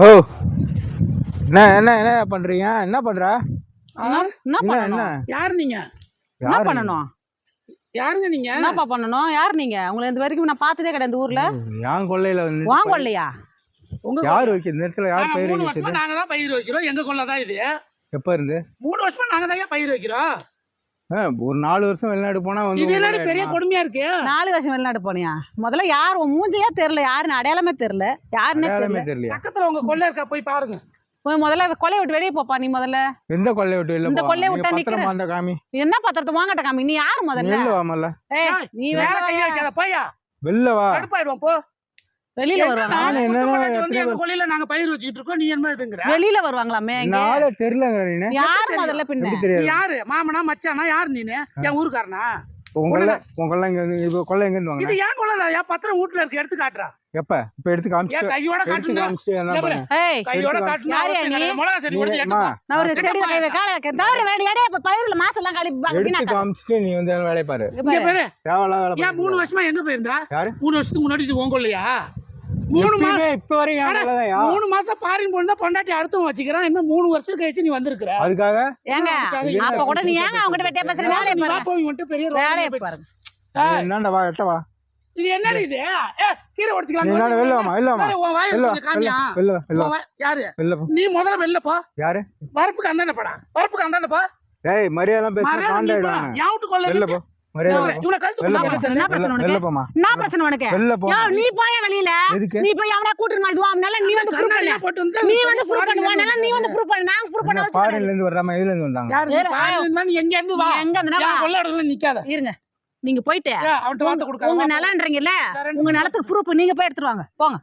ஓ என்ன என்ன என்ன பண்றீங்க என்ன பண்ற என்ன என்ன யாரு நீங்க என்ன பண்ணணும் யாருங்க நீங்க? என்னப்பா பண்ணணும்? யார் நீங்க? உங்களை இந்த வரைக்கும் நான் பார்த்ததே கிடையாது இந்த ஊர்ல. என் கொள்ளையில வந்து வாங்க இல்லையா உங்க யார் வைக்க இந்த இடத்துல யார் பயிர் மூணு வச்சது வருஷமா நாங்க தான் பயிர் வைக்கிறோம். எங்க கொள்ள தான் இது. எப்ப இருந்து? மூணு வருஷமா நாங்க தான் பயிர் வைக்கிறோம்? ஒரு நாலு வருஷம் வெளிநாடு போனா வந்து உங்களுக்கு பெரிய? கொடுமையா இருக்கு? நாலு வருஷம் வெளிநாடு போனியா? முதல்ல யார் மூஞ்சியே தெரியல யாருன்னு அடையாளமே தெரியல. யாருன்னே தெரியல. பக்கத்துல உங்க கொள்ள இருக்கா? போய் பாருங்க. முதல்ல கொலையை விட்டு வெளியே போப்பா நீ முதல்ல. எந்த கொள்ளை விட்டு வெளில இந்த நீ விட்டா நிக்கிறேன். அந்த காமி. என்ன பத்திரத்தை வாங்கட்ட காமி? நீ யார் முதல்ல? வெளில வாமல்ல ஏய் ஏய், நீ வேற கைய வைக்காத போயா வெளில வா. கடுப்பாயிடுவோம் போ. வெளியில வருவாங்க? கொள்ளையில நாங்க பயிர் வச்சுட்டு இருக்கோம் நீ என்ன இதுங்கிற? வெளியில வருவாங்களாமே இங்க? நாளே தெரியலங்க நீ யார்? முதல்ல பின்ன? நீ யாரு? மாமனா மச்சானா யாரு நீனு? என் ஊருக்காரனா? கொள்ளை கொள்ளை இங்க இப்ப கொள்ளை இது ஏன் கொள்ளல என் பத்திரம் வீட்டுல இருக்கு எடுத்து காட்டுறா எப்ப இப்ப எடுத்து ஏன் காமிச்சிட்டு கையோட காட்டுங்க காமிச்சிட்டு என்ன ஏன் பண்ணு ஏய் கையோட எடுத்து காட்டுனா யாரு அவசியம் நீ? கிடையாது. மிளகா செடி நீ கொடுத்து அம்மா, எடுத்துப்பா. நான் ஒரு செட்டப்பா செடியில கை இருக்கா? வைக்க தவிர வேண்டி அடே இப்ப பயிர்ல மாசம் எல்லாம் கழி எடுத்து வீணாக்காத. காமிச்சிட்டு நீ வந்து வேலையை பாரு இங்க இங்க பாரு. பாரு தேவையில்லாத வேலை ஏன் மூணு வருஷமா எங்க போயிருந்தா யாரு? மூணு வருஷத்துக்கு முன்னாடி இது மூணு மா எப்பயுமே இப்ப கொள்ளைதான்யா. மூணு மாசம் பாரின் போனா பொண்டாட்டி அடுத்தவன் வச்சுக்கிறான். இன்னும் மூணு வருஷம் கழிச்சு நீ வந்திருக்கிற. அதுக்காக? ஏங்க அப்ப கூட நீ ஏங்க அவங்க கிட்ட வெட்டியா பேசுற வேலையை பாருங்க. போய் வந்துட்டு பெரிய வேலையை பாருங்க. ஏய், என்னண்டா வா எட்ட வா. இது என்னடி இது? ஏ கீரை உடைச்சுக்கலாம்? என்னடா வெளில வாமா வெளில வாமா. உன் வாயை கொஞ்சம் காமியா. வெளில வா, வெளில வா, உன் வாய்- யாரு? வெளில போ. நீ முதல்ல வெளில போ. யாரு? வரப்புக்கு அந்தாண்ட போடா. வரப்புக்கு அந்தாண்ட போ. ஏய் மரியாதை பேசுற. காண்டாயிடுவாங்க. என் வீட்டு கொள்ள வெளில போ. நீ போய வெளியில நீ போய் அவனா கூட்டிருமா இதுவா அவனால நீ வந்து ப்ரூவ் பண்ணு. நீ வந்து ப்ரூவ் பண்ணுவானால நீ வந்து ப்ரூவ் பண்ணு. நாங்க ப்ரூவ் பண்ண இருந்து வர்றாம இதுல இருந்து வந்தாங்க யாரு? பாரில இருந்தா நீ எங்க இருந்து வா. எங்க இருந்துனா வா. இடத்துல நிக்காத. இருங்க. நீங்க போயிட்டு ஏன் அவன்கிட்ட வார்த்தை கொடுக்காத. உங்க. நிலன்றீங்கல்ல உங்க நிலத்துக்கு ப்ரூஃப் நீங்க போய் எடுத்துட்டு வாங்க. போங்க.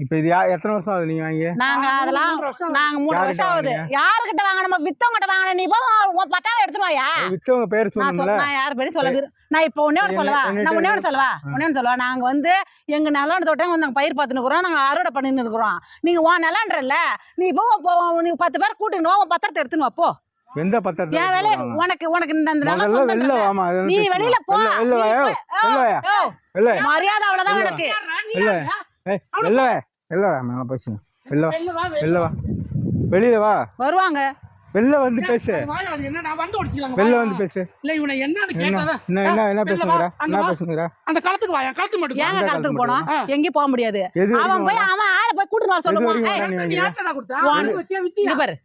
இப்ப இது எத்தனை வருஷம் ஆகுது நீங்க வாங்கி நாங்க அதெல்லாம் நாங்க மூணு வருஷம் ஆகுது? யாருகிட்ட வாங்க நம்ம வித்தவங்கிட்ட வாங்கின? நீ போ உன் பத்தாவை எடுத்துட்டு வாயா? வித்தவங்க பேர் நான் சொன்னல சொல்ல நான் யார் பேரும் சொல்ல நான் இப்போ ஒண்ணே ஒன்று சொல்லவா? நான் ஒண்ணே ஒன்று சொல்லவா. ஒண்ணே ஒன்று சொல்லவா? நாங்க வந்து எங்க நிலம் தோட்டம் வந்து நாங்க பயிர் பார்த்துன்னு இருக்கிறோம் நாங்க அறுவடை பண்ணின்னு இருக்கிறோம். நீங்க உன் நிலன்றல்ல நீ போ நீ பத்து பேர் கூட்டின்னு வா உன் பத்திரத்தை எடுத்துன்னு வா போ. எந்த பத்திரத்தை என் எடுத்துட்டு உனக்கு உனக்கு இந்த நிலம் முதல்ல வெளில. வாமா நீ. வெளியில போ. வெளில- வாயா? வெளில மரியாதை அவ்வளவுதான் உனக்கு. வெளில. வெளில. வெளில வா மேல பேசுங்க. வெளில வா வெளில வா, வெளியில வா. வருவாங்க. வெளில வந்து பேசு. வெளில. வந்து பேசு. இல்ல இவனை என்ன என்ன என்ன என்ன பேசுங்கடா என்ன. பேசுங்கடா அந்த களத்துக்கு வா என் களத்து மட்டும் ஏங்க காலத்துக்கு காலத்துக்கு போனோம் ஆ. எங்கேயும் போக முடியாது. அவன் போய் அவன் ஆளை போய் கூட்டிட்டு வர சொல்லுவான் பாரு.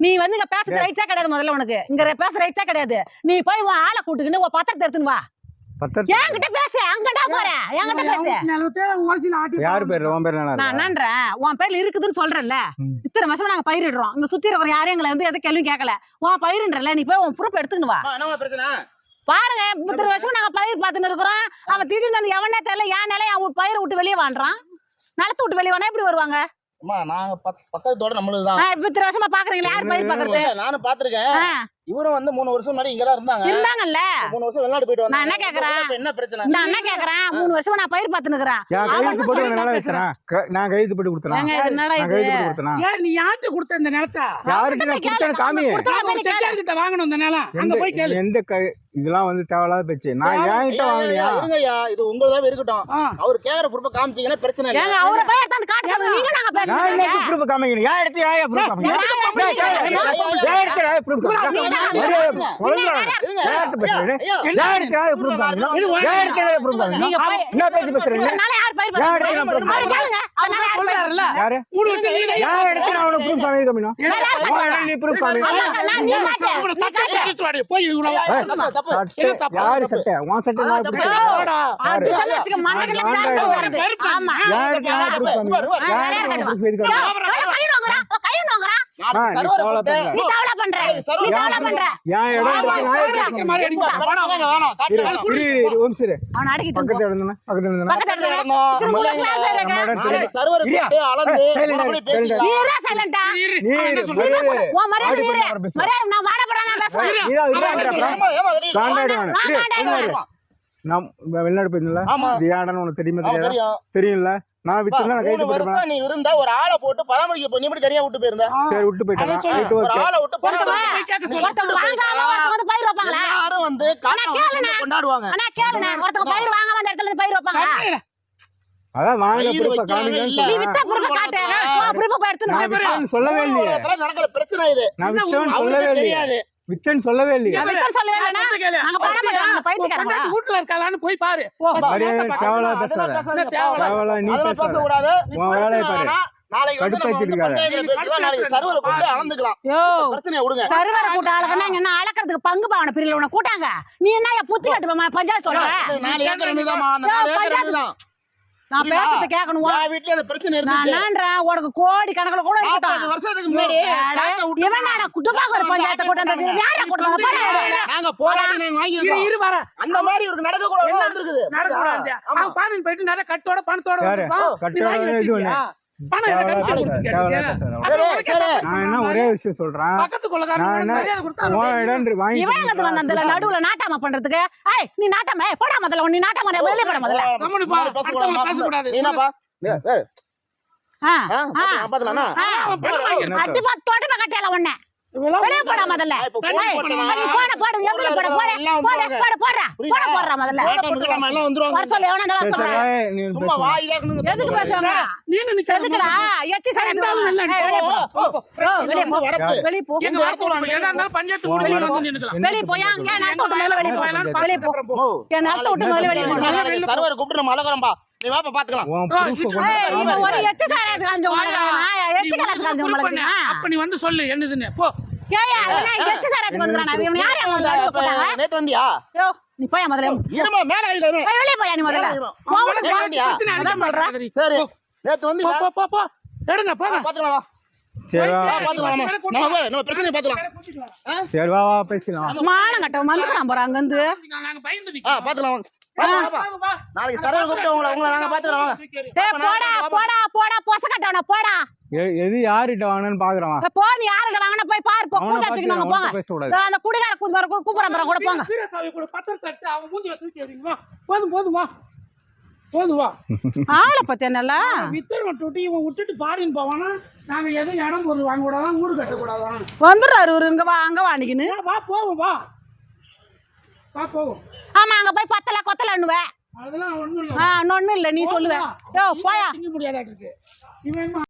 நீ வந்து இங்க பேசுறது ரைட்ஸா கிடையாது முதல்ல உனக்கு. இங்க பேச ரைட்ஸா கிடையாது. நீ போய் உன் ஆளை கூட்டுக்கின்னு உன் பத்திரத்தை எடுத்துன்னு வா. பத்திரத்தை என்கிட்ட பேசு அங்கடா போறேன் என்கிட்ட பேசு. நிலத்தை ஓசில ஆட்டி யார் பேர் உன் பேர் என்ன நான் என்னன்றேன் உன் பேர்ல இருக்குதுன்னு சொல்றேன்ல. இத்தனை வருஷமா நாங்க பயிரிடுறோம் இங்க சுத்தி இருக்கிற யாரும் எங்களை வந்து எதை கேள்வியும் கேட்கல உன் பயிருன்றல நீ போய் உன் ப்ரூஃப் எடுத்துக்கின்னு வா. என்ன பிரச்சனை? பாருங்க இத்தனை வருஷமா நாங்க பயிர் பார்த்துன்னு இருக்கிறோம். அவன் திடீர்னு வந்து எவனே தெரியல ஏன் நிலைய அவன் பயிரை விட்டு வெளியே வாண்டுறான் நிலத்தை விட்டு வெளியே வானா எப்படி வருவாங்க? அம்மா நாங்க பக்- பக்கத்து தோட்டம் நம்மளுது தான் இத்தனை வருஷமா பாக்குறீங்களா? யார் பயிர் பாக்குறது? நானும் பாத்திருக்கேன் இவரும் வந்து மூணு வருஷம் முன்னாடி இங்கதான் இருந்தாங்க. இருந்தாங்கல்ல? மூணு வருஷம் வெளிநாடு போயிட்டு நான் வந்தாங்க. என்ன கேக்குறேன்? என்ன பிரச்சனை? நான் என்ன கேக்குறேன்? மூணு வருஷமா நான் பயிர் பார்த்துன்னு இருக்கிறேன் அவன் கையெழுத்து போட்டு நிலம் வச்சுறேன் நான் கையெழுத்து போட்டு கொடுத்தனா? ஏங்க, இது என்னடா நான் இது? கையெழுத்து போட்டு கொடுத்தனா? ஏன் நீ யார்கிட்ட கொடுத்த இந்த நிலத்தை? யாருக்கு நான் கொடுத்தேன்னு காமி நான். செட்டியார் கிட்ட வாங்கணும் இந்த நிலம். அங்க எந்த போய் கேளு. எந்த கை இதெல்லாம் வந்து தேவையில்லாத பேச்சு. நான் ஐயா, வாங்கலையா? இருங்கய்யா. இது உங்களதாவே இருக்கட்டும். அவர் கேக்குற பொறுப்பை காமிச்சீங்கன்னா பிரச்சனை இல்ல. அவரை போய் சொல்லுங்க. நீங்க நாங்க நான் என்ன பேசுறோம் ப்ரூஃப் காமிக்கணும்? ஏன் எடுத்து ஏன் ப்ரூஃப் காமிக்கணும்? ப்ரூஃப் என்ன பேச்சு பேசுறீங்க யார் காமிக்கணும் உன் சட்டை வாடி, வெளிநாடு போயிருந்தல அவன் தெரியாதா? தெரியும். தெரியும்ல? நான் வித்துனா கைது வருஷம் நீ இருந்தா ஒரு ஆளை போட்டு பராமரிக்க போய் நீ மட்டும் தனியா விட்டு போயிருந்த? சரி விட்டு போயிட்டேன். ஒரு ஆளை விட்டு வந்து பயிர் வைப்பாங்களா? எல்லாரும் வந்து ஆனா கேளுண்ணே. கொண்டாடுவாங்க. அண்ணா கேளுண்ணே. ஒருத்தவங்க பயிர் வாங்காம அந்த இடத்துல இருந்து பயிர் வைப்பாங்களா? அதான் வாங்க. நீ வித்த காட்டு. வித்தேன்னு சொல்லவே இல்லையே. நடக்கிற பிரச்சனை இது. நான் ஊரு? சொல்லவே இல்லையே. வித்தேன்னு சொல்லவே இல்லையே. சொல்லவே. நாங்க மாட்டோம்? பொண்டாட்டி வீட்டுல இருக்காளான்னு போய் பாரு. அதெல்லாம் பேசாத. தேவையில்ல நீ உன் வேலையை பாரு. நாளைக்கு என்ன அளக்கிறதுக்கு பங்கு பாவனை பிரிவில் உன கூட்டாங்க நீ என்ன என் புத்தி கட்டுப்பா பஞ்சாயத்து சொல்ற? நான்? பேசுறது கேட்கணும் என் வீட்டுல அந்த பிரச்சனை நான் இருந்துச்சு. என்னன்றேன் உனக்கு கோடி கணக்குல கூட இருக்கட்டும். வருஷத்துக்கு முன்னாடி இவன் நாடா குட்டுப்பாக்க ஒரு பஞ்சாயத்தை கூட்டம் நடத்தி யாரை கூட்டம் பாரு நாங்க போராடி நாங்க இரு, வாங்கியிருக்கோம். இரு வர. அந்த மாதிரி ஒரு நடக்க கூட வந்திருக்குது நடக்கக்கூடாது. அவன் பாருங்க போயிட்டு நிறைய கட்டோட பணத்தோட. நீ கட்டோட ஒரே விஷயம் சொல்றேன். நடுவுல நாட்டாம பண்றதுக்கு? நீ நாட்டாம போடா முதல்ல நீ நாட்டாம வெளியே போட முதல்ல. பேசக்கூடாது. வெளியே போடா முதல்ல. போடுறா? போடுறா முதல்ல. வர சொல்லு எவனா இருந்தாலும் சொல்றேன் சும்மா. எதுக்கு பேசுவாங்க நீனு எதுக்குடா? எச்சி சாரி இருந்தாலும் இல்லை. வெளியே போ வெளியே போ. வரப்பு. வெளியே போ. எங்க வரத்துல உனக்கு எதா இருந்தாலும் பஞ்சாயத்து உன் வெளியே. வந்து போய்? அங்க போ. வெளியே விட்டு முதல்ல வெளியே போ. சர்வரை கூப்பிட்டு நம்ம அழகுறோம்பா. நீ வாப்பா, பாத்துக்கலாம். ஒரு எச்சி எச்சி உங்களுக்கு. அப்ப நீ வந்து சொல்லு என்னதுன்னு போ ஏயா எச்சி வந்துறானா இவன் யார் வந்து அடிவு போட்டாங்க நேத்து வந்தியா? யோ நீ போய் முதல்ல இருமா, மேல. போய் வெளியே போய் நீ முதல்ல அதான் சொல்றேன். சரி நேத்து போ, வந்தீங்களா? போ, போ, போ. எடுங்க போங்க பாத்துக்கலாம் வா. சரி வா வா, பாத்துக்கலாம். நம்ம நம்ம பிரச்சனையை பாத்துக்கலாம். சரி வா வா பேசலாம் மானம் கட்டவன் வந்துக்கிறான் போற அங்க இருந்து நாங்க பயந்து ஆ, நிக்கிறோம். பாத்துக்கலாம் வாங்க. நாளைக்கு கூப்பிட்டு உங்களை உங்களை நாங்க பாத்துக்கிறோம். போடா போடா போடா பொச கட்டவன போடா. எது யாருகிட்ட வாங்கினு பாக்குறவா ஏய், போ நீ வாங்கின போய் பாரு போ போங்க. பேசக்கூடாது. அந்த குடிகார கூப்பிடுற கூப்பிடுற கூட போங்க. வீரசாமி கூட பத்திரத்தை எடுத்து அவன் மூஞ்சில தூக்கி எறிங்க. வா. போதும் போதும் வா. போதும் வா. ஆளை பத்தி என்னல்ல? வித்தர் விட்டுட்டு இவன் விட்டுட்டு பாரின்னு போவானா? நாங்க எதுவும் இடம் பொருள் வாங்க கூடாதான் ஊடு கட்டக்கூடாதான். வந்துடுறாரு இங்க வா அங்க வாணிக்கின்னு வா போவோம் வா. ஆமா அங்க போய் பத்தல கொத்தலன்னுவேன் அதெல்லாம் ஒண்ணும் ஆ இல்லை ஒன்னும் இல்ல நீ சொல்லுவ. யோ போயா. முடியாதாட்டு இருக்கு இவன்